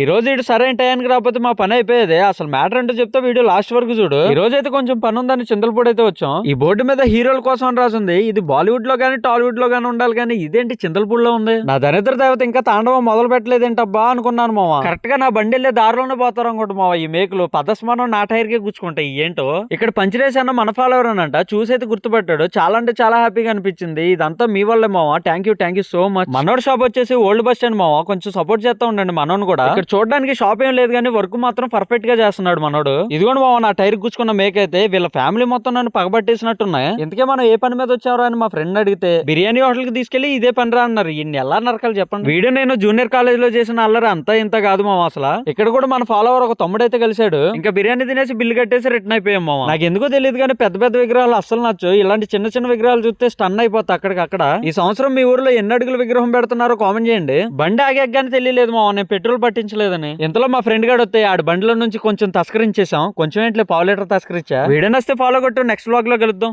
ఈ రోజు ఇటు సరైన టైంకి రాకపోతే మా పని అయిపోయేది. అసలు మ్యాటర్ అంటే చెప్తే వీడియో లాస్ట్ వరకు చూడు. ఈ రోజు అయితే కొంచెం పని ఉందని చింతలపూడి అయితే వచ్చాం. ఈ బోర్డు మీద హీరోల కోసం అని రాసింది. ఇది బాలీవుడ్లో కానీ టాలీవుడ్లో కానీ ఉండాలి కానీ ఇదేంటి చింతలపూడిలో ఉంది? నా దరిద్ర దేవత ఇంకా తాండవం మొదలు పెట్టలేదేంటబ్బా అనుకున్నాను మామ కరెక్ట్గా నా బండి వెళ్ళే దారిలోనే పోతారు అనుకుంటా మావా ఈ మేకులు. పదస్మానం నా టైర్ కే గుచ్చుకుంటాయి. ఏంటో? ఇక్కడ పంచరేసి అన్న మన ఫాలోవర్ అనంట. చూసైతే గుర్తుపట్టాడు. చాలా అంటే చాలా హ్యాపీగా అనిపించింది. ఇదంతా మీ వల్లే మామ thank you thank you so much మనోడ్ shop వచ్చేసి ఓల్డ్ బస్ స్టాండ్ మామ కొంచెం సపోర్ట్ చేస్తా ఉండండి మనోని కూడా. ఇక్కడ చూడడానికి షాప్ ఏం లేదు కానీ వర్క్ మాత్రం పర్ఫెక్ట్గా చేస్తున్నాడు మనోడు. ఇదిగోండి మామ నా టైర్ గుచ్చుకున్న మేక్ అయితే వీళ్ళ ఫ్యామిలీ మొత్తం నన్ను పగబట్టేసినట్టున్నాయి. ఇంతకే మనం ఏ పని మీద వచ్చారో అని మా ఫ్రెండ్ అడిగితే బిర్యానీ హోటల్కి తీసుకెళ్ళి ఇదే పని రా అన్నారు. ఇన్ని ఎలా నరకాలి చెప్పండి. వీడియో నేను జూనియర్ కాలేజ్లో చేసిన అల్లరి అంతా ఇంత కాదు మా అసలు. ఇక్కడ కూడా మన ఫాలోవర్ ఒక తమ్ముడు అయితే కలిశాడు. ఇంకా బిర్యానీ తినేసి బిల్లు కట్టేసి రిటర్న్ అయిపోయాం మామ నాకు ఎందుకో తెలియదు కానీ పెద్ద పెద్ద విగ్రహాలు అస్సలు నచ్చు ఇలాంటి చిన్న చిన్న విగ్రహాలు చూస్తే స్టన్ అయిపోతా అక్కడికి అక్కడ. ఈ సంవత్సరం మీ ఊర్లో ఎన్ని అడుగుల విగ్రహం పెడుతున్నారో కామెంట్ చేయండి. బండి ఆగాక తెలియలేదు మామ నేను పెట్రోల్ పట్టించలేదని ఇంతలో మా ఫ్రెండ్ గాడు వస్తే ఆడు బండిలో నుంచి కొంచెం తస్కరించేసాం కొంచెం ఏంట్లో పావు లీటర్ తస్కరించా? వీడియో నస్తే ఫాలో కొట్టు నెక్స్ట్ బ్లాగ్లో కలుద్దాం